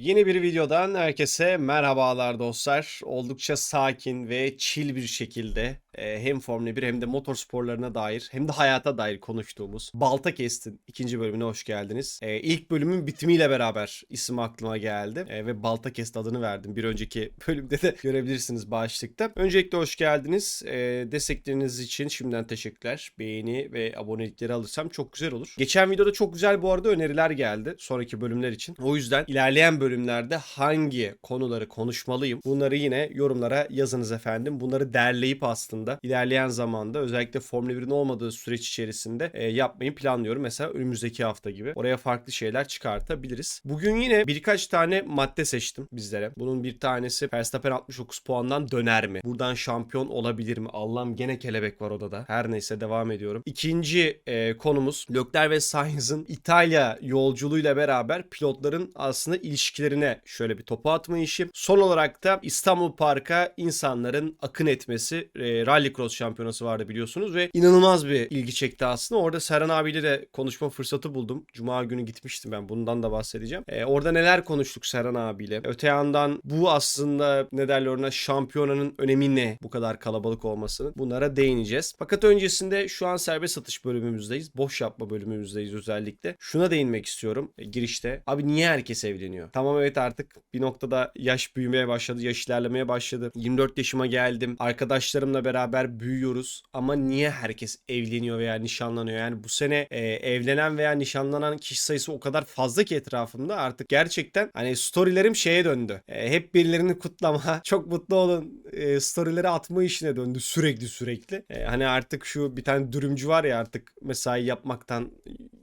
Yeni bir videodan herkese merhabalar dostlar. Oldukça sakin ve chill bir şekilde hem Formula 1 hem de motor sporlarına dair hem de hayata dair konuştuğumuz Balta Kest'in ikinci bölümüne hoş geldiniz. E, ilk bölümün bitimiyle beraber isim aklıma geldi e, ve Balta Kest adını verdim. Bir önceki bölümde de görebilirsiniz başlıkta. Öncelikle hoş geldiniz. E, destekleriniz için şimdiden teşekkürler. Beğeni ve abonelikleri alırsam çok güzel olur. Geçen videoda çok güzel bu arada öneriler geldi sonraki bölümler için. O yüzden ilerleyen bölümlerde hangi konuları konuşmalıyım bunları yine yorumlara yazınız efendim. Bunları derleyip aslında ilerleyen zamanda özellikle Formula 1'in olmadığı süreç içerisinde e, yapmayı planlıyorum. Mesela önümüzdeki hafta gibi. Oraya farklı şeyler çıkartabiliriz. Bugün yine birkaç tane madde seçtim bizlere. Bunun bir tanesi Verstappen 69 puandan döner mi? Buradan şampiyon olabilir mi? Allah'ım gene kelebek var odada. Her neyse devam ediyorum. İkinci e, konumuz Leclerc ve Sainz'ın İtalya yolculuğuyla beraber pilotların aslında ilişkilerine şöyle bir topu atma işi. Son olarak da İstanbul Park'a insanların akın etmesi. E, Rallycross şampiyonası vardı biliyorsunuz ve inanılmaz bir ilgi çekti aslında. Orada Serhan abiyle de konuşma fırsatı buldum. Cuma günü gitmiştim ben. Bundan da bahsedeceğim. E, orada neler konuştuk Serhan abiyle. Öte yandan bu aslında ne derler ona şampiyonanın önemi ne? Bu kadar kalabalık olmasının. Bunlara değineceğiz. Fakat öncesinde şu an serbest satış bölümümüzdeyiz. Boş yapma bölümümüzdeyiz özellikle. Şuna değinmek istiyorum e, girişte. Abi niye herkes evleniyor? Tamam evet artık bir noktada yaş büyümeye başladı. Yaş ilerlemeye başladı. 24 yaşıma geldim. Arkadaşlarımla beraber büyüyoruz. Ama niye herkes evleniyor veya nişanlanıyor? Yani bu sene e, evlenen veya nişanlanan kişi sayısı o kadar fazla ki etrafımda artık gerçekten hani storylerim şeye döndü. E, hep birilerini kutlama, çok mutlu olun e, storyleri atma işine döndü sürekli sürekli. E, hani artık şu bir tane dürümcü var ya artık mesai yapmaktan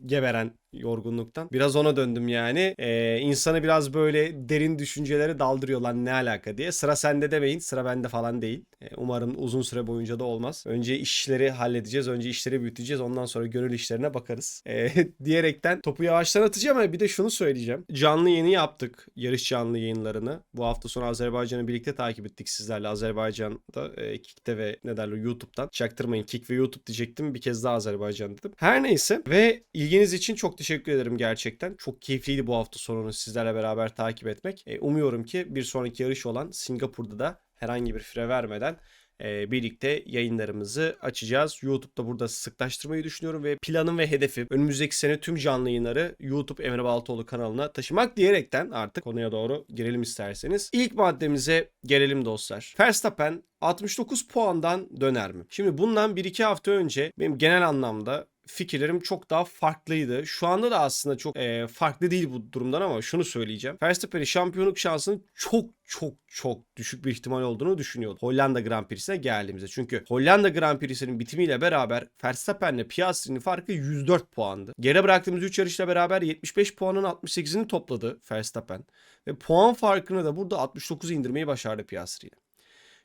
geberen yorgunluktan. Biraz ona döndüm yani. Ee, insanı biraz böyle derin düşüncelere daldırıyor lan ne alaka diye. Sıra sende demeyin. Sıra bende falan değil. Ee, umarım uzun süre boyunca da olmaz. Önce işleri halledeceğiz. Önce işleri büyüteceğiz. Ondan sonra gönül işlerine bakarız. Ee, diyerekten topu yavaştan atacağım ama bir de şunu söyleyeceğim. Canlı yayını yaptık. Yarış canlı yayınlarını. Bu hafta sonu Azerbaycan'ı birlikte takip ettik sizlerle. Azerbaycan'da e, Kick'te ve ne derler YouTube'dan. Çaktırmayın Kick ve YouTube diyecektim. Bir kez daha Azerbaycan dedim. Her neyse ve ilginiz için çok teşekkür ederim gerçekten. Çok keyifliydi bu hafta sonunu sizlerle beraber takip etmek. E, umuyorum ki bir sonraki yarış olan Singapur'da da herhangi bir fire vermeden e, birlikte yayınlarımızı açacağız. YouTube'da burada sıklaştırmayı düşünüyorum ve planım ve hedefim önümüzdeki sene tüm canlı yayınları YouTube Emre Baltoğlu kanalına taşımak diyerekten artık konuya doğru girelim isterseniz. İlk maddemize gelelim dostlar. Verstappen 69 puandan döner mi? Şimdi bundan 1-2 hafta önce benim genel anlamda fikirlerim çok daha farklıydı. Şu anda da aslında çok e, farklı değil bu durumdan ama şunu söyleyeceğim. Verstappen'in şampiyonluk şansının çok çok çok düşük bir ihtimal olduğunu düşünüyordum. Hollanda Grand Prix'sine geldiğimizde. Çünkü Hollanda Grand Prix'sinin bitimiyle beraber Verstappen'le Piastri'nin farkı 104 puandı. Geri bıraktığımız 3 yarışla beraber 75 puanın 68'ini topladı Verstappen. Ve puan farkını da burada 69'u indirmeyi başardı Piastri'ye.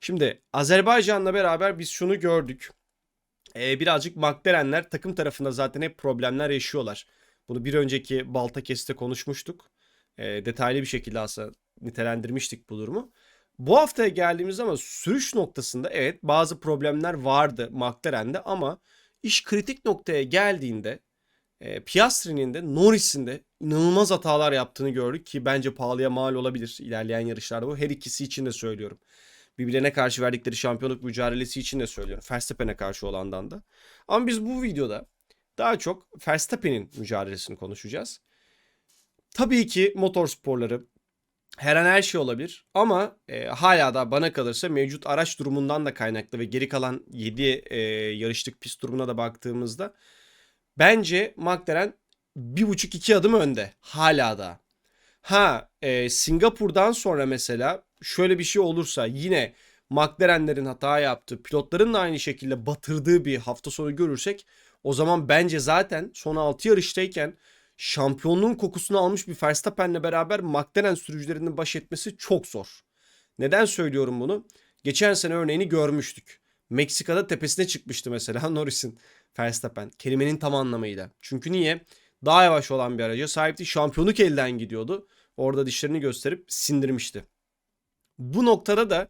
Şimdi Azerbaycan'la beraber biz şunu gördük e, birazcık McLaren'ler takım tarafında zaten hep problemler yaşıyorlar. Bunu bir önceki Balta Kest'te konuşmuştuk. E, detaylı bir şekilde aslında nitelendirmiştik bu durumu. Bu haftaya geldiğimiz zaman sürüş noktasında evet bazı problemler vardı McLaren'de ama iş kritik noktaya geldiğinde e, Piastri'nin de Norris'in de inanılmaz hatalar yaptığını gördük ki bence pahalıya mal olabilir ilerleyen yarışlarda bu. Her ikisi için de söylüyorum birbirlerine karşı verdikleri şampiyonluk mücadelesi için de söylüyorum. Verstappen'e karşı olandan da. Ama biz bu videoda daha çok Verstappen'in mücadelesini konuşacağız. Tabii ki motor sporları her an her şey olabilir ama e, hala da bana kalırsa mevcut araç durumundan da kaynaklı ve geri kalan 7 e, yarışlık pist durumuna da baktığımızda bence McLaren 1.5-2 adım önde hala da. Ha e, Singapur'dan sonra mesela şöyle bir şey olursa yine McLaren'lerin hata yaptığı, pilotların da aynı şekilde batırdığı bir hafta sonu görürsek o zaman bence zaten son 6 yarıştayken şampiyonluğun kokusunu almış bir Verstappen'le beraber McLaren sürücülerinin baş etmesi çok zor. Neden söylüyorum bunu? Geçen sene örneğini görmüştük. Meksika'da tepesine çıkmıştı mesela Norris'in Verstappen. Kelimenin tam anlamıyla. Çünkü niye? Daha yavaş olan bir araca sahipti. Şampiyonluk elden gidiyordu. Orada dişlerini gösterip sindirmişti. Bu noktada da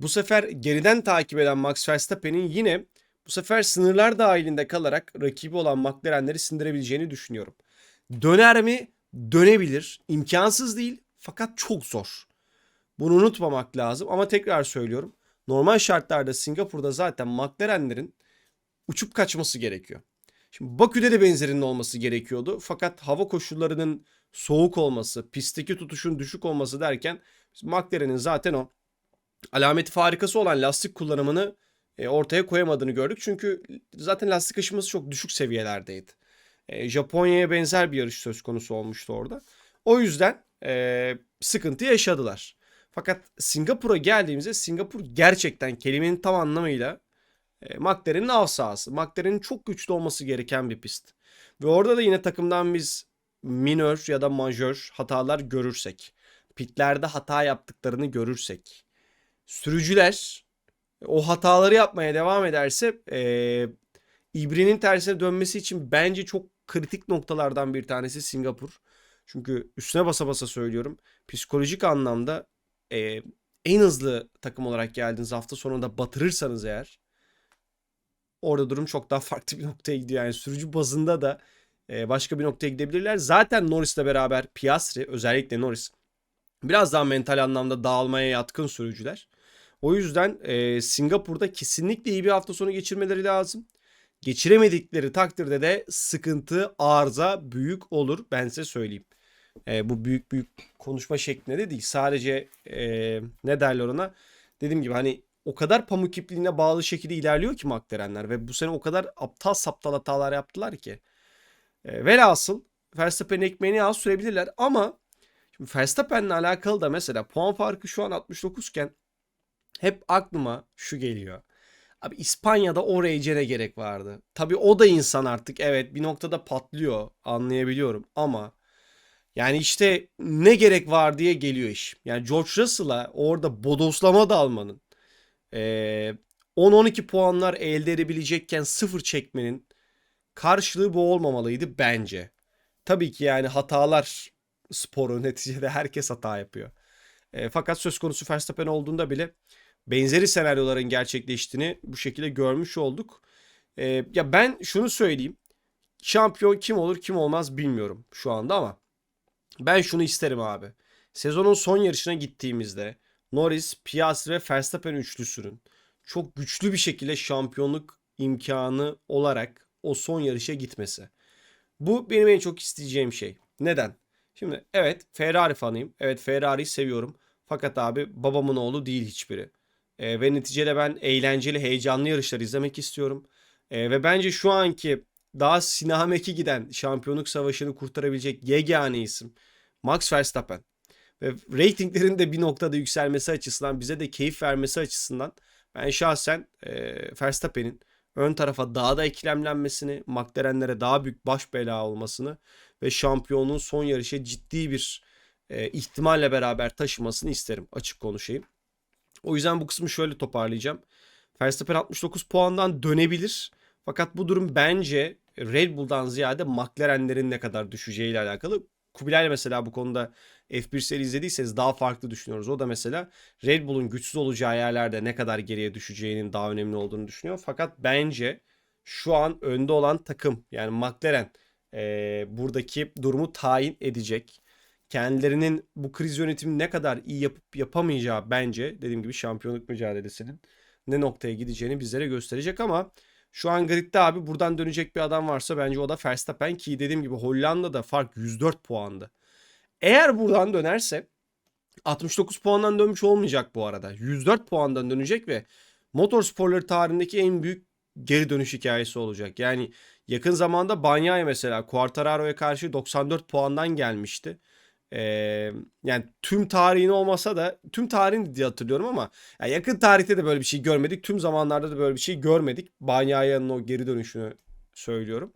bu sefer geriden takip eden Max Verstappen'in yine bu sefer sınırlar dahilinde kalarak rakibi olan McLaren'leri sindirebileceğini düşünüyorum. Döner mi? Dönebilir. İmkansız değil. Fakat çok zor. Bunu unutmamak lazım ama tekrar söylüyorum. Normal şartlarda Singapur'da zaten McLaren'lerin uçup kaçması gerekiyor. Şimdi Bakü'de de benzerinin olması gerekiyordu. Fakat hava koşullarının soğuk olması, pistteki tutuşun düşük olması derken McLaren'in zaten o alameti farikası olan lastik kullanımını e, ortaya koyamadığını gördük. Çünkü zaten lastik aşıması çok düşük seviyelerdeydi. E, Japonya'ya benzer bir yarış söz konusu olmuştu orada. O yüzden e, sıkıntı yaşadılar. Fakat Singapur'a geldiğimizde Singapur gerçekten kelimenin tam anlamıyla e, McLaren'in av sahası. McLaren'in çok güçlü olması gereken bir pist. Ve orada da yine takımdan biz minör ya da majör hatalar görürsek, pitlerde hata yaptıklarını görürsek, sürücüler o hataları yapmaya devam ederse e, İbri'nin tersine dönmesi için bence çok kritik noktalardan bir tanesi Singapur. Çünkü üstüne basa basa söylüyorum. Psikolojik anlamda e, en hızlı takım olarak geldiğiniz hafta sonunda batırırsanız eğer orada durum çok daha farklı bir noktaya gidiyor. Yani sürücü bazında da e, başka bir noktaya gidebilirler. Zaten Norris'le beraber Piastri özellikle Norris biraz daha mental anlamda dağılmaya yatkın sürücüler. O yüzden e, Singapur'da kesinlikle iyi bir hafta sonu geçirmeleri lazım. Geçiremedikleri takdirde de sıkıntı, arıza büyük olur ben size söyleyeyim. E, bu büyük büyük konuşma şeklinde de değil. Sadece e, ne derler ona? Dediğim gibi hani o kadar pamuk ipliğine bağlı şekilde ilerliyor ki McLaren'ler ve bu sene o kadar aptal saptal hatalar yaptılar ki. E, velhasıl Verstappen'in ekmeğini az sürebilirler ama şimdi Verstappen'le alakalı da mesela puan farkı şu an 69 iken hep aklıma şu geliyor. Abi İspanya'da o rage'e gerek vardı. Tabii o da insan artık evet bir noktada patlıyor anlayabiliyorum ama yani işte ne gerek var diye geliyor iş. Yani George Russell'a orada bodoslama da almanın ee, 10-12 puanlar elde edebilecekken sıfır çekmenin karşılığı bu olmamalıydı bence. Tabii ki yani hatalar sporu neticede herkes hata yapıyor. E, fakat söz konusu Verstappen olduğunda bile benzeri senaryoların gerçekleştiğini bu şekilde görmüş olduk. E, ya ben şunu söyleyeyim. Şampiyon kim olur kim olmaz bilmiyorum şu anda ama ben şunu isterim abi. Sezonun son yarışına gittiğimizde Norris, Piastri ve Verstappen üçlüsünün çok güçlü bir şekilde şampiyonluk imkanı olarak o son yarışa gitmesi. Bu benim en çok isteyeceğim şey. Neden? Şimdi evet Ferrari fanıyım. Evet Ferrari'yi seviyorum. Fakat abi babamın oğlu değil hiçbiri. E, ve neticede ben eğlenceli, heyecanlı yarışlar izlemek istiyorum. E, ve bence şu anki daha sinameki giden şampiyonluk savaşını kurtarabilecek yegane isim Max Verstappen. Ve ratinglerin de bir noktada yükselmesi açısından bize de keyif vermesi açısından ben şahsen e, Verstappen'in ön tarafa daha da eklemlenmesini, McLaren'lere daha büyük baş bela olmasını ve şampiyonluğun son yarışa ciddi bir e, ihtimalle beraber taşımasını isterim açık konuşayım. O yüzden bu kısmı şöyle toparlayacağım. Verstappen 69 puandan dönebilir. Fakat bu durum bence Red Bull'dan ziyade McLaren'lerin ne kadar düşeceğiyle alakalı. Kubilay mesela bu konuda F1 seri izlediyseniz daha farklı düşünüyoruz. O da mesela Red Bull'un güçsüz olacağı yerlerde ne kadar geriye düşeceğinin daha önemli olduğunu düşünüyor. Fakat bence şu an önde olan takım yani McLaren e, buradaki durumu tayin edecek. Kendilerinin bu kriz yönetimi ne kadar iyi yapıp yapamayacağı bence dediğim gibi şampiyonluk mücadelesinin ne noktaya gideceğini bizlere gösterecek ama şu an gridde abi buradan dönecek bir adam varsa bence o da Verstappen ki dediğim gibi Hollanda'da fark 104 puandı. Eğer buradan dönerse 69 puandan dönmüş olmayacak bu arada. 104 puandan dönecek ve motorsporları tarihindeki en büyük geri dönüş hikayesi olacak. Yani yakın zamanda Banyaya mesela Quartararo'ya karşı 94 puandan gelmişti. Ee, yani tüm tarihini olmasa da tüm tarihini diye hatırlıyorum ama yani yakın tarihte de böyle bir şey görmedik. Tüm zamanlarda da böyle bir şey görmedik. Banyaya'nın o geri dönüşünü söylüyorum.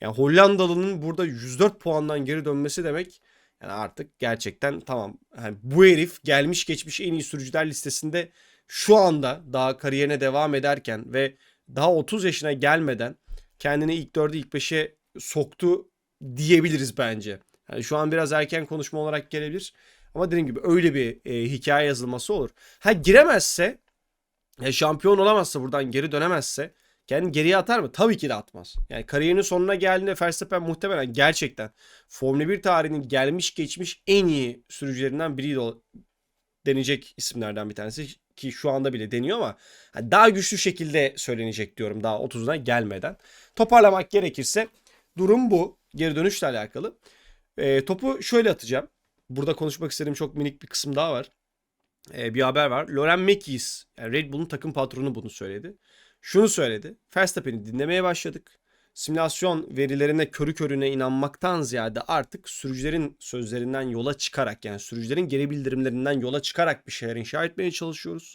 Yani Hollandalı'nın burada 104 puandan geri dönmesi demek yani artık gerçekten tamam. Yani bu herif gelmiş geçmiş en iyi sürücüler listesinde şu anda daha kariyerine devam ederken ve daha 30 yaşına gelmeden kendini ilk 4'e ilk 5'e soktu diyebiliriz bence. Yani şu an biraz erken konuşma olarak gelebilir. Ama dediğim gibi öyle bir e, hikaye yazılması olur. Ha giremezse, ya şampiyon olamazsa buradan geri dönemezse kendini geriye atar mı? Tabii ki de atmaz. Yani kariyerinin sonuna geldiğinde Verstappen muhtemelen gerçekten Formula 1 tarihinin gelmiş geçmiş en iyi sürücülerinden biri de denecek isimlerden bir tanesi ki şu anda bile deniyor ama daha güçlü şekilde söylenecek diyorum daha 30'una gelmeden. Toparlamak gerekirse durum bu. Geri dönüşle alakalı. E, topu şöyle atacağım. Burada konuşmak istediğim çok minik bir kısım daha var. E, bir haber var. Loren Mekies, yani Red Bull'un takım patronu bunu söyledi. Şunu söyledi. Verstappen'i dinlemeye başladık. Simülasyon verilerine körü körüne inanmaktan ziyade artık sürücülerin sözlerinden yola çıkarak yani sürücülerin geri bildirimlerinden yola çıkarak bir şeyler inşa etmeye çalışıyoruz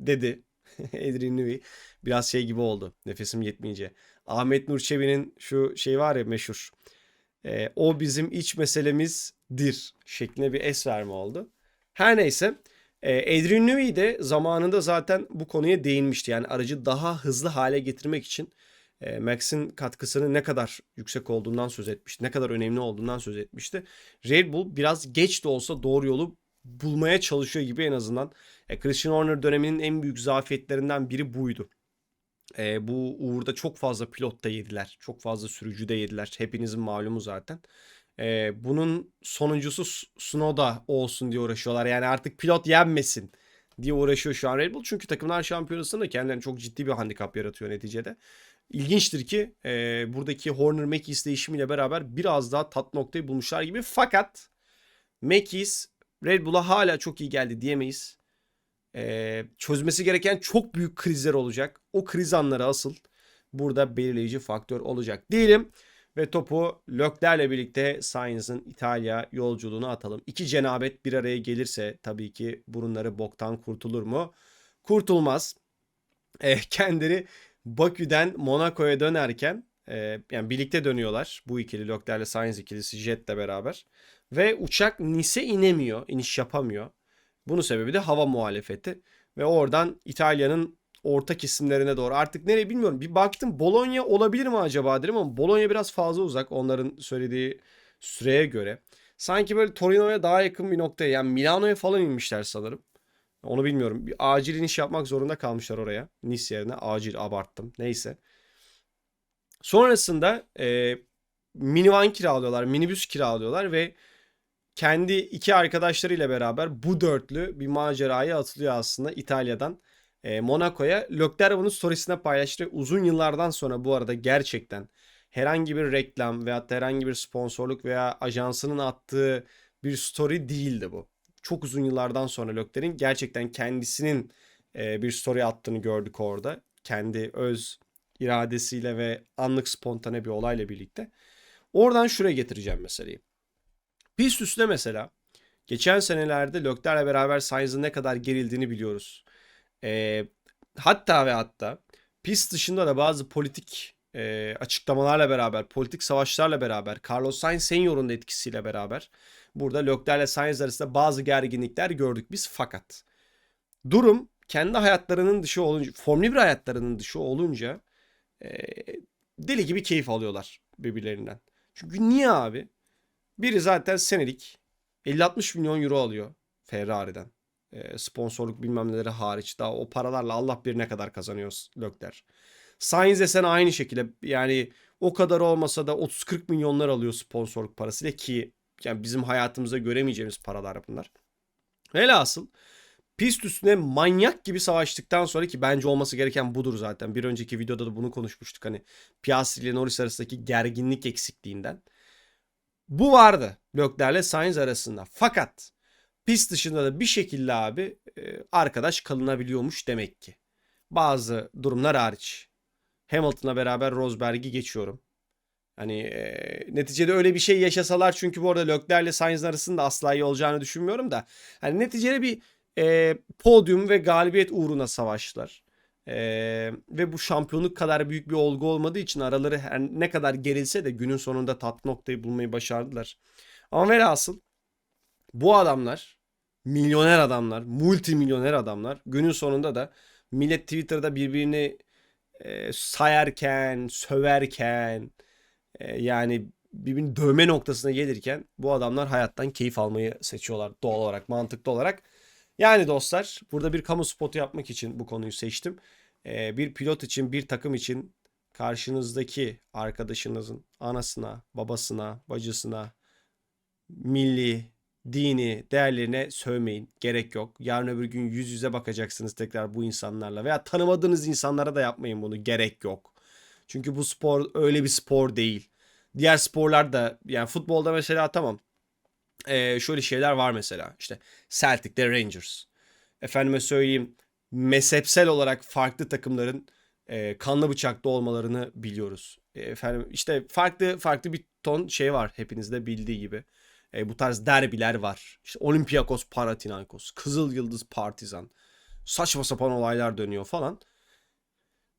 dedi. Adrian Newey biraz şey gibi oldu nefesim yetmeyince. Ahmet Nur Çebi'nin şu şey var ya meşhur. E, o bizim iç meselemizdir şeklinde bir es verme oldu. Her neyse e, Adrian Newey de zamanında zaten bu konuya değinmişti. Yani aracı daha hızlı hale getirmek için e, Max'in katkısının ne kadar yüksek olduğundan söz etmişti. Ne kadar önemli olduğundan söz etmişti. Red Bull biraz geç de olsa doğru yolu bulmaya çalışıyor gibi en azından. E, Christian Horner döneminin en büyük zafiyetlerinden biri buydu. E, bu uğurda çok fazla pilot da yediler. Çok fazla sürücü de yediler. Hepinizin malumu zaten. E, bunun sonuncusu Snowda olsun diye uğraşıyorlar. Yani artık pilot yenmesin diye uğraşıyor şu an Red Bull. Çünkü takımlar şampiyonasında kendilerine çok ciddi bir handikap yaratıyor neticede. İlginçtir ki e, buradaki Horner Mekis değişimiyle beraber biraz daha tat noktayı bulmuşlar gibi. Fakat Mekis Red Bull'a hala çok iyi geldi diyemeyiz. E, çözmesi gereken çok büyük krizler olacak. O kriz anları asıl burada belirleyici faktör olacak diyelim. Ve topu Lökler'le birlikte Sainz'ın İtalya yolculuğunu atalım. İki cenabet bir araya gelirse tabii ki burunları boktan kurtulur mu? Kurtulmaz. E, kendileri Bakü'den Monaco'ya dönerken e, yani birlikte dönüyorlar. Bu ikili Lökler'le Sainz ikilisi Jet'le beraber. Ve uçak Nice inemiyor, iniş yapamıyor. Bunun sebebi de hava muhalefeti. Ve oradan İtalya'nın orta kesimlerine doğru. Artık nereye bilmiyorum. Bir baktım Bologna olabilir mi acaba dedim ama Bologna biraz fazla uzak onların söylediği süreye göre. Sanki böyle Torino'ya daha yakın bir noktaya yani Milano'ya falan inmişler sanırım. Onu bilmiyorum. Bir acil iniş yapmak zorunda kalmışlar oraya. Nice yerine acil abarttım. Neyse. Sonrasında e, minivan kiralıyorlar, minibüs kiralıyorlar ve kendi iki arkadaşlarıyla beraber bu dörtlü bir maceraya atılıyor aslında İtalya'dan e, Monaco'ya. Leclerc bunu storiesine paylaştı. Uzun yıllardan sonra bu arada gerçekten herhangi bir reklam veya herhangi bir sponsorluk veya ajansının attığı bir story değildi bu. Çok uzun yıllardan sonra Leclerc'in gerçekten kendisinin e, bir story attığını gördük orada. Kendi öz iradesiyle ve anlık spontane bir olayla birlikte. Oradan şuraya getireceğim meseleyi. Pist üstüne mesela geçen senelerde Leclerc'le beraber Sainz'ın ne kadar gerildiğini biliyoruz. E, hatta ve hatta pist dışında da bazı politik e, açıklamalarla beraber, politik savaşlarla beraber, Carlos Sainz Senior'un etkisiyle beraber burada Leclerc ile Sainz arasında bazı gerginlikler gördük biz fakat durum kendi hayatlarının dışı olunca, Formula 1 hayatlarının dışı olunca e, deli gibi keyif alıyorlar birbirlerinden. Çünkü niye abi? Biri zaten senelik 50-60 milyon euro alıyor Ferrari'den. E, sponsorluk bilmem neleri hariç. Daha o paralarla Allah bir ne kadar kazanıyor Leclerc. Sainz de sen aynı şekilde yani o kadar olmasa da 30-40 milyonlar alıyor sponsorluk parasıyla ki yani bizim hayatımızda göremeyeceğimiz paralar bunlar. Velhasıl pist üstüne manyak gibi savaştıktan sonra ki bence olması gereken budur zaten. Bir önceki videoda da bunu konuşmuştuk hani Piastri ile Norris arasındaki gerginlik eksikliğinden. Bu vardı Leclerc ile Sainz arasında. Fakat pist dışında da bir şekilde abi arkadaş kalınabiliyormuş demek ki. Bazı durumlar hariç. Hamilton'la beraber Rosberg'i geçiyorum. Hani e, neticede öyle bir şey yaşasalar çünkü bu arada Leclerc ile Sainz arasında asla iyi olacağını düşünmüyorum da. Hani neticede bir e, podyum ve galibiyet uğruna savaştılar. E, ve bu şampiyonluk kadar büyük bir olgu olmadığı için araları her ne kadar gerilse de günün sonunda tat noktayı bulmayı başardılar. Ama velhasıl bu adamlar milyoner adamlar, multimilyoner adamlar günün sonunda da millet Twitter'da birbirini e, sayarken, söverken e, yani birbirini dövme noktasına gelirken bu adamlar hayattan keyif almayı seçiyorlar doğal olarak, mantıklı olarak. Yani dostlar burada bir kamu spotu yapmak için bu konuyu seçtim. e, bir pilot için, bir takım için karşınızdaki arkadaşınızın anasına, babasına, bacısına, milli, dini değerlerine sövmeyin. Gerek yok. Yarın öbür gün yüz yüze bakacaksınız tekrar bu insanlarla veya tanımadığınız insanlara da yapmayın bunu. Gerek yok. Çünkü bu spor öyle bir spor değil. Diğer sporlar da yani futbolda mesela tamam. Ee, şöyle şeyler var mesela. İşte Celtic'te Rangers. Efendime söyleyeyim mezhepsel olarak farklı takımların e, kanlı bıçaklı olmalarını biliyoruz. E, efendim işte farklı farklı bir ton şey var hepinizde bildiği gibi. E, bu tarz derbiler var. İşte Olympiakos Panathinaikos, Kızıl Yıldız Partizan. Saçma sapan olaylar dönüyor falan.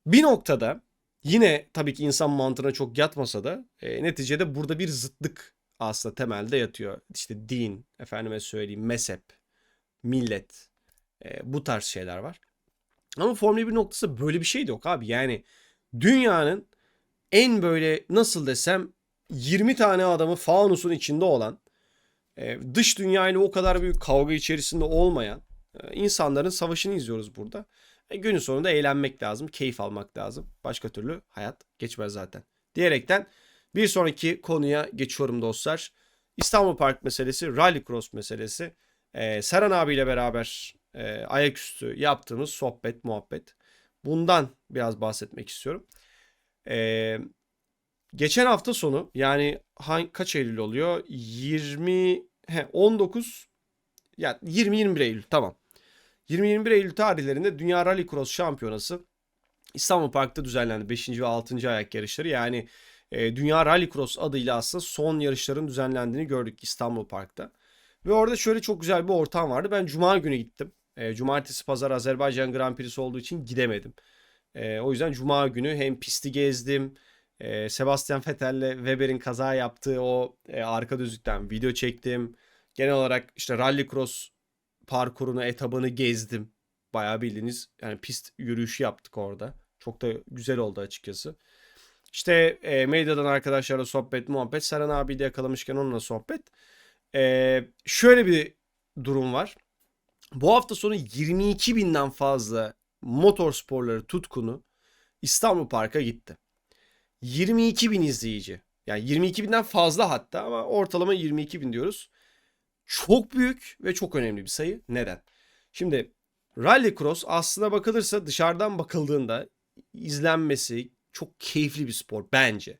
Bir noktada yine tabii ki insan mantığına çok yatmasa da e, neticede burada bir zıtlık aslında temelde yatıyor. İşte din, efendime söyleyeyim mezhep, millet e, bu tarz şeyler var. Ama Formula 1 noktası böyle bir şey de yok abi. Yani dünyanın en böyle nasıl desem 20 tane adamı faunusun içinde olan dış dünyayla o kadar büyük kavga içerisinde olmayan e, insanların savaşını izliyoruz burada. E, günün sonunda eğlenmek lazım, keyif almak lazım. Başka türlü hayat geçmez zaten. Diyerekten bir sonraki konuya geçiyorum dostlar. İstanbul Park meselesi, Rallycross meselesi. E, Serhan abiyle beraber e, ayaküstü yaptığımız sohbet, muhabbet. Bundan biraz bahsetmek istiyorum. E, geçen hafta sonu yani hangi, kaç Eylül oluyor? 20 he, 19 ya 20-21 Eylül tamam. 20-21 Eylül tarihlerinde Dünya Rallycross Şampiyonası İstanbul Park'ta düzenlendi. 5. ve 6. ayak yarışları. Yani e, Dünya Rallycross adıyla aslında son yarışların düzenlendiğini gördük İstanbul Park'ta. Ve orada şöyle çok güzel bir ortam vardı. Ben cuma günü gittim. E, cumartesi pazar Azerbaycan Grand Prix'si olduğu için gidemedim. E, o yüzden cuma günü hem pisti gezdim. E, Sebastian Vettel'le Weber'in kaza yaptığı o e, arka düzlükten video çektim. Genel olarak işte rallycross parkurunu, etabını gezdim. Bayağı bildiğiniz yani pist yürüyüşü yaptık orada. Çok da güzel oldu açıkçası. İşte e, medyadan arkadaşlarla sohbet, muhabbet. Serhan abiyi de yakalamışken onunla sohbet. E, şöyle bir durum var. Bu hafta sonu 22 binden fazla motor sporları tutkunu İstanbul Park'a gitti. 22 bin izleyici. Yani 22 binden fazla hatta ama ortalama 22 bin diyoruz. Çok büyük ve çok önemli bir sayı. Neden? Şimdi Rallycross aslına bakılırsa dışarıdan bakıldığında izlenmesi çok keyifli bir spor bence.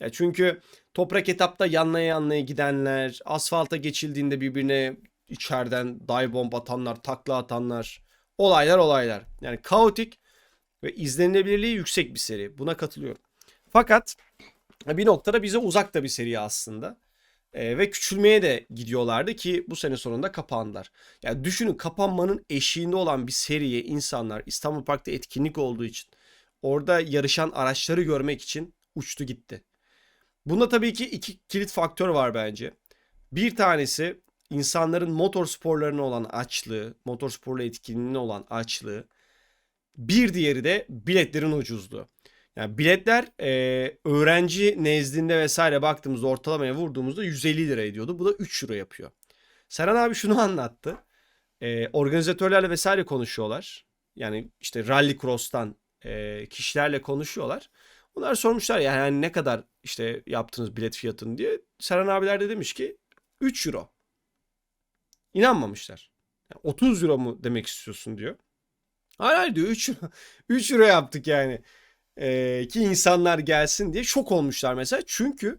Ya çünkü toprak etapta yanlaya yanlaya gidenler, asfalta geçildiğinde birbirine içeriden dive bomb atanlar, takla atanlar, olaylar olaylar. Yani kaotik ve izlenilebilirliği yüksek bir seri. Buna katılıyorum. Fakat bir noktada bize uzak da bir seri aslında. E, ve küçülmeye de gidiyorlardı ki bu sene sonunda kapandılar. Yani düşünün kapanmanın eşiğinde olan bir seriye insanlar İstanbul Park'ta etkinlik olduğu için orada yarışan araçları görmek için uçtu gitti. Bunda tabii ki iki kilit faktör var bence. Bir tanesi insanların motor sporlarına olan açlığı, motor sporla etkinliğine olan açlığı. Bir diğeri de biletlerin ucuzluğu. Yani biletler e, öğrenci nezdinde vesaire baktığımızda ortalamaya vurduğumuzda 150 lira ediyordu. Bu da 3 euro yapıyor. Serhan abi şunu anlattı. E, organizatörlerle vesaire konuşuyorlar. Yani işte rallycross'tan e, kişilerle konuşuyorlar. Onlar sormuşlar ya yani ne kadar işte yaptınız bilet fiyatını diye. Serhan abiler de demiş ki 3 euro. İnanmamışlar. Yani 30 euro mu demek istiyorsun diyor. Hayır hayır diyor 3 euro, 3 euro yaptık yani. Ee, ki insanlar gelsin diye şok olmuşlar mesela. Çünkü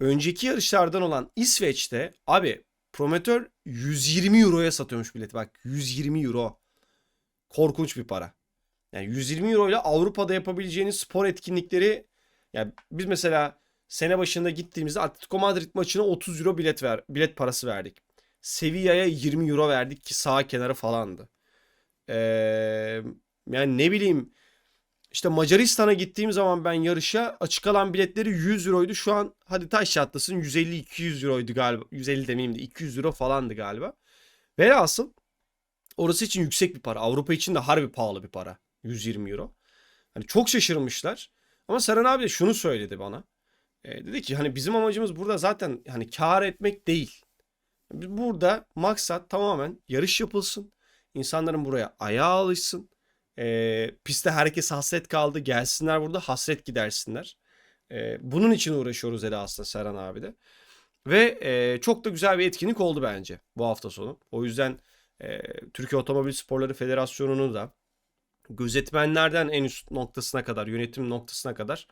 önceki yarışlardan olan İsveç'te abi Prometör 120 euroya satıyormuş bileti bak 120 euro. Korkunç bir para. Yani 120 euro ile Avrupa'da yapabileceğiniz spor etkinlikleri yani biz mesela sene başında gittiğimizde Atletico Madrid maçına 30 euro bilet ver bilet parası verdik. Sevilla'ya 20 euro verdik ki sağ kenarı falandı. Ee, yani ne bileyim işte Macaristan'a gittiğim zaman ben yarışa açık alan biletleri 100 euroydu. Şu an hadi taş çatlasın 150-200 euroydu galiba. 150 demeyeyim de 200 euro falandı galiba. Velhasıl orası için yüksek bir para. Avrupa için de harbi pahalı bir para. 120 euro. Hani çok şaşırmışlar. Ama Seren abi de şunu söyledi bana. E, dedi ki hani bizim amacımız burada zaten hani kar etmek değil. Burada maksat tamamen yarış yapılsın. İnsanların buraya ayağa alışsın. E, piste herkes hasret kaldı. Gelsinler burada hasret gidersinler. E, bunun için uğraşıyoruz dedi aslında Serhan abi de. Ve e, çok da güzel bir etkinlik oldu bence bu hafta sonu. O yüzden e, Türkiye Otomobil Sporları Federasyonu'nu da gözetmenlerden en üst noktasına kadar, yönetim noktasına kadar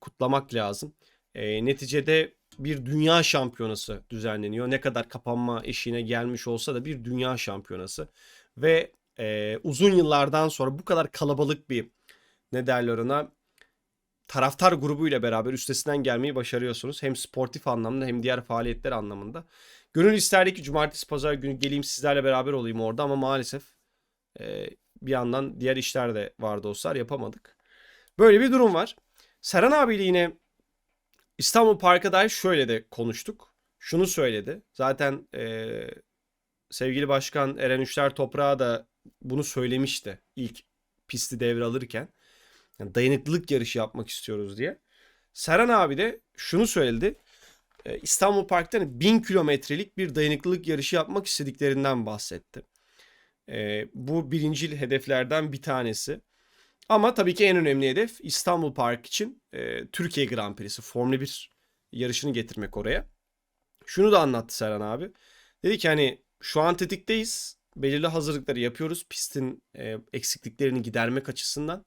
kutlamak lazım. E, neticede bir dünya şampiyonası düzenleniyor. Ne kadar kapanma eşiğine gelmiş olsa da bir dünya şampiyonası. Ve e, uzun yıllardan sonra bu kadar kalabalık bir ne derler ona taraftar grubuyla beraber üstesinden gelmeyi başarıyorsunuz. Hem sportif anlamda hem diğer faaliyetler anlamında. Gönül isterdi ki cumartesi pazar günü geleyim sizlerle beraber olayım orada ama maalesef e, bir yandan diğer işler de var dostlar yapamadık. Böyle bir durum var. Serhan abiyle yine İstanbul Park'a dair şöyle de konuştuk. Şunu söyledi. Zaten e, sevgili başkan Eren Üçler Toprağa da bunu söylemişti ilk pisti devralırken. Yani dayanıklılık yarışı yapmak istiyoruz diye. Serhan abi de şunu söyledi. E, İstanbul Park'ta hani bin kilometrelik bir dayanıklılık yarışı yapmak istediklerinden bahsetti. E, bu birincil hedeflerden bir tanesi. Ama tabii ki en önemli hedef İstanbul Park için e, Türkiye Grand Prix'si Formula 1 yarışını getirmek oraya. Şunu da anlattı Serhan abi. Dedi ki hani şu an tetikteyiz. Belirli hazırlıkları yapıyoruz pistin e, eksikliklerini gidermek açısından.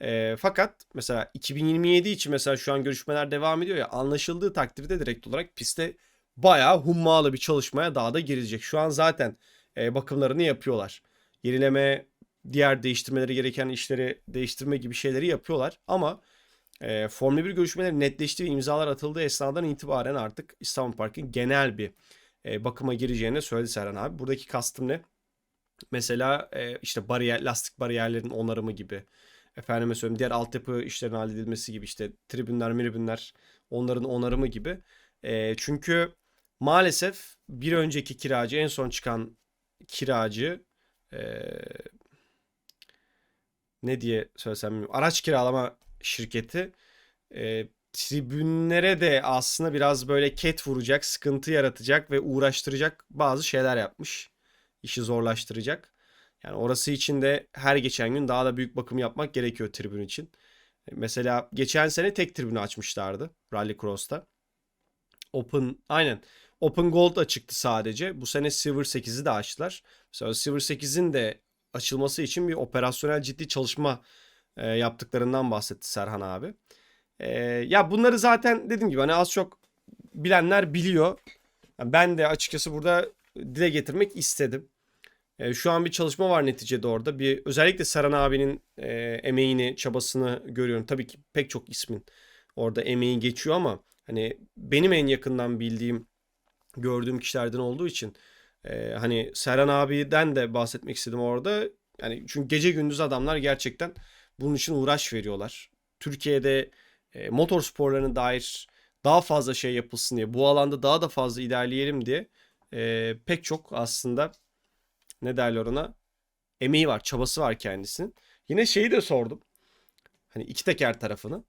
E, fakat mesela 2027 için mesela şu an görüşmeler devam ediyor ya anlaşıldığı takdirde direkt olarak piste bayağı hummalı bir çalışmaya daha da girilecek. Şu an zaten e, bakımlarını yapıyorlar. Yenileme, diğer değiştirmeleri gereken işleri değiştirme gibi şeyleri yapıyorlar. Ama e, Formula 1 görüşmeleri netleşti ve imzalar atıldığı esnadan itibaren artık İstanbul Park'ın genel bir e, bakıma gireceğini söyledi Serhan abi. Buradaki kastım ne? Mesela e, işte bariyer, lastik bariyerlerin onarımı gibi. Efendime söyleyeyim diğer altyapı işlerinin halledilmesi gibi işte tribünler, miribünler onların onarımı gibi. E, çünkü maalesef bir önceki kiracı en son çıkan kiracı e, ne diye söylesem bilmiyorum. Araç kiralama şirketi e, tribünlere de aslında biraz böyle ket vuracak, sıkıntı yaratacak ve uğraştıracak bazı şeyler yapmış. İşi zorlaştıracak. Yani orası için de her geçen gün daha da büyük bakım yapmak gerekiyor tribün için. Mesela geçen sene tek tribünü açmışlardı Rallycross'ta. Open aynen. Open Gold açıktı sadece. Bu sene Silver 8'i de açtılar. Mesela Silver 8'in de açılması için bir operasyonel ciddi çalışma e, yaptıklarından bahsetti Serhan abi. E, ya bunları zaten dediğim gibi hani az çok bilenler biliyor. Yani ben de açıkçası burada dile getirmek istedim. E, şu an bir çalışma var neticede orada. Bir özellikle Serhan abinin e, emeğini, çabasını görüyorum. Tabii ki pek çok ismin orada emeği geçiyor ama hani benim en yakından bildiğim, gördüğüm kişilerden olduğu için e, hani Serhan abiden de bahsetmek istedim orada. Yani çünkü gece gündüz adamlar gerçekten bunun için uğraş veriyorlar. Türkiye'de e, motor sporlarına dair daha fazla şey yapılsın diye, bu alanda daha da fazla ilerleyelim diye e, pek çok aslında ne derler ona emeği var, çabası var kendisinin. Yine şeyi de sordum. Hani iki teker tarafını.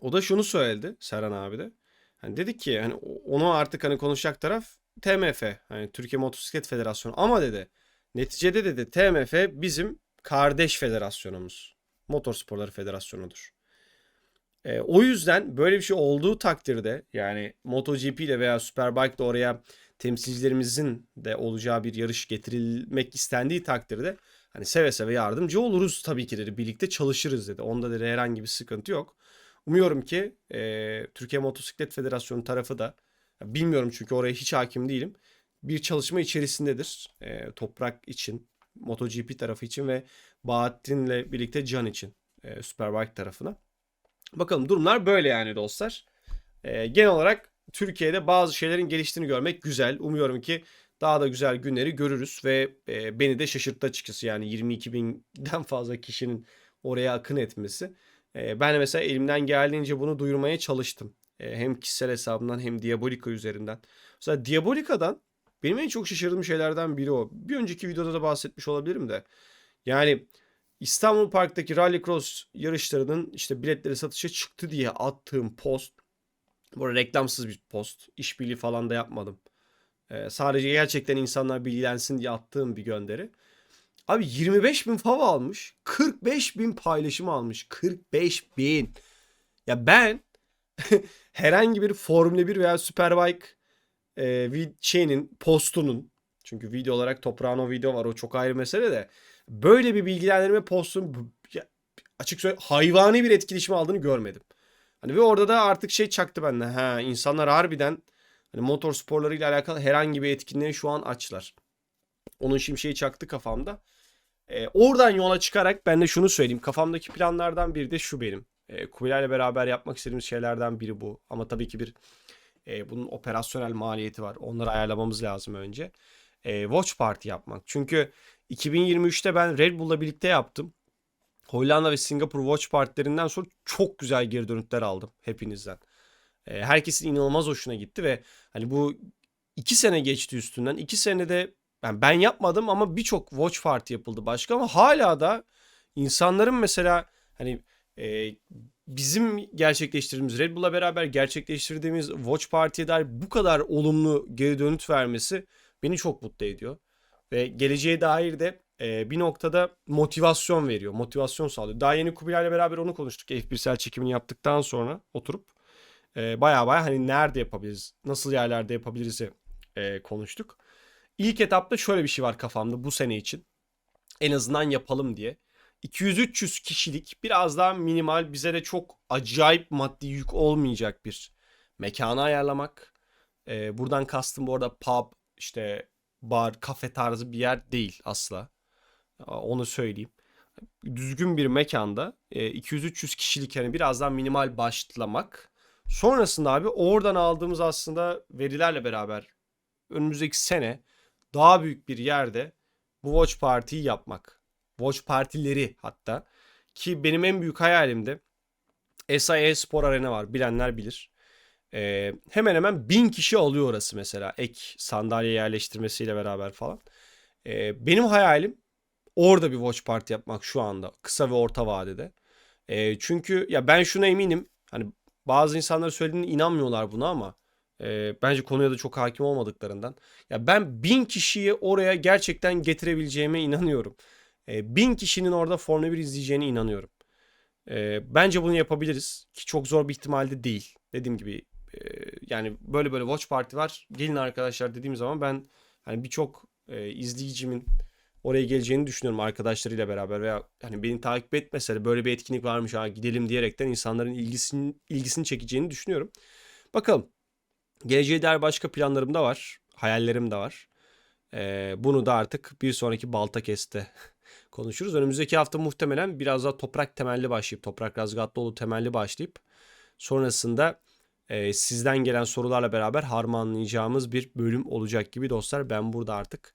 O da şunu söyledi Serhan abi de. Hani dedik ki hani onu artık hani konuşacak taraf TMF. Hani Türkiye Motosiklet Federasyonu. Ama dedi neticede dedi TMF bizim kardeş federasyonumuz. Motorsporları Federasyonu'dur. E, o yüzden böyle bir şey olduğu takdirde yani MotoGP ile veya Superbike de oraya temsilcilerimizin de olacağı bir yarış getirilmek istendiği takdirde hani seve seve yardımcı oluruz tabii ki dedi. Birlikte çalışırız dedi. Onda dedi herhangi bir sıkıntı yok. Umuyorum ki e, Türkiye Motosiklet Federasyonu tarafı da bilmiyorum çünkü oraya hiç hakim değilim. Bir çalışma içerisindedir. E, toprak için, MotoGP tarafı için ve Bahattin'le birlikte Can için e, Superbike tarafına. Bakalım durumlar böyle yani dostlar. E, genel olarak Türkiye'de bazı şeylerin geliştiğini görmek güzel. Umuyorum ki daha da güzel günleri görürüz ve e, beni de şaşırttı açıkçası. Yani 22 binden fazla kişinin oraya akın etmesi. E, ben mesela elimden geldiğince bunu duyurmaya çalıştım. E, hem kişisel hesabımdan hem Diabolika üzerinden. Mesela Diabolika'dan benim en çok şaşırdığım şeylerden biri o. Bir önceki videoda da bahsetmiş olabilirim de. Yani İstanbul Park'taki Rallycross yarışlarının işte biletleri satışa çıktı diye attığım post bu reklamsız bir post. İşbirliği falan da yapmadım. Ee, sadece gerçekten insanlar bilgilensin diye attığım bir gönderi. Abi 25 bin fav almış. 45 bin paylaşım almış. 45 bin. Ya ben herhangi bir Formula 1 veya Superbike e, şeyinin postunun çünkü video olarak toprağın o video var o çok ayrı mesele de böyle bir bilgilendirme postunun açık söyle hayvani bir etkileşim aldığını görmedim. Hani ve orada da artık şey çaktı bende. Ha insanlar harbiden hani motor sporlarıyla alakalı herhangi bir etkinliğe şu an açlar. Onun şimşeği çaktı kafamda. Ee, oradan yola çıkarak ben de şunu söyleyeyim. Kafamdaki planlardan biri de şu benim. Ee, Kubilay'la beraber yapmak istediğimiz şeylerden biri bu. Ama tabii ki bir e, bunun operasyonel maliyeti var. Onları ayarlamamız lazım önce. Ee, Watch Party yapmak. Çünkü 2023'te ben Red Bull'la birlikte yaptım. Hollanda ve Singapur Watch Party'lerinden sonra çok güzel geri dönütler aldım hepinizden. Ee, herkesin inanılmaz hoşuna gitti ve hani bu iki sene geçti üstünden. İki senede yani ben yapmadım ama birçok Watch Party yapıldı başka ama hala da insanların mesela hani e, bizim gerçekleştirdiğimiz Red Bull'la beraber gerçekleştirdiğimiz Watch Party'ye dair bu kadar olumlu geri dönüt vermesi beni çok mutlu ediyor. Ve geleceğe dair de e, bir noktada motivasyon veriyor. Motivasyon sağlıyor. Daha yeni Kubilay'la beraber onu konuştuk. F1'sel çekimini yaptıktan sonra oturup e, baya baya hani nerede yapabiliriz, nasıl yerlerde yapabiliriz e, konuştuk. İlk etapta şöyle bir şey var kafamda bu sene için. En azından yapalım diye. 200-300 kişilik biraz daha minimal bize de çok acayip maddi yük olmayacak bir mekanı ayarlamak. E, buradan kastım bu arada pub, işte bar, kafe tarzı bir yer değil asla. Onu söyleyeyim. Düzgün bir mekanda e, 200-300 kişilik hani biraz daha minimal başlamak. Sonrasında abi oradan aldığımız aslında verilerle beraber önümüzdeki sene daha büyük bir yerde bu Watch Party'yi yapmak. Watch Partileri hatta. Ki benim en büyük hayalimde SIA Spor Arena var. Bilenler bilir. Ee, hemen hemen bin kişi alıyor orası mesela. Ek sandalye yerleştirmesiyle beraber falan. Ee, benim hayalim orada bir watch party yapmak şu anda. Kısa ve orta vadede. Ee, çünkü ya ben şuna eminim. Hani bazı insanlar söylediğine inanmıyorlar buna ama e, bence konuya da çok hakim olmadıklarından. Ya ben bin kişiyi oraya gerçekten getirebileceğime inanıyorum. E, bin kişinin orada Formula 1 izleyeceğine inanıyorum. E, bence bunu yapabiliriz ki çok zor bir ihtimalde değil. Dediğim gibi e, yani böyle böyle watch party var. Gelin arkadaşlar dediğim zaman ben hani birçok e, izleyicimin oraya geleceğini düşünüyorum arkadaşlarıyla beraber veya hani beni takip etmese de böyle bir etkinlik varmış ha gidelim diyerekten insanların ilgisini ilgisini çekeceğini düşünüyorum. Bakalım. Geleceğe dair başka planlarım da var. Hayallerim de var. Ee, bunu da artık bir sonraki Balta Kest'te konuşuruz. Önümüzdeki hafta muhtemelen biraz daha toprak temelli başlayıp, toprak Razgatlıoğlu temelli başlayıp sonrasında e, sizden gelen sorularla beraber harmanlayacağımız bir bölüm olacak gibi dostlar. Ben burada artık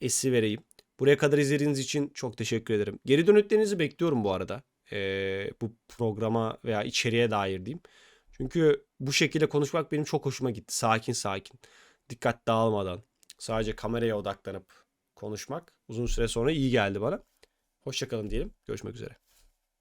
esi vereyim. Buraya kadar izlediğiniz için çok teşekkür ederim. Geri dönütlerinizi bekliyorum bu arada. Ee, bu programa veya içeriğe dair diyeyim. Çünkü bu şekilde konuşmak benim çok hoşuma gitti. Sakin sakin. Dikkat dağılmadan. Sadece kameraya odaklanıp konuşmak uzun süre sonra iyi geldi bana. Hoşçakalın diyelim. Görüşmek üzere.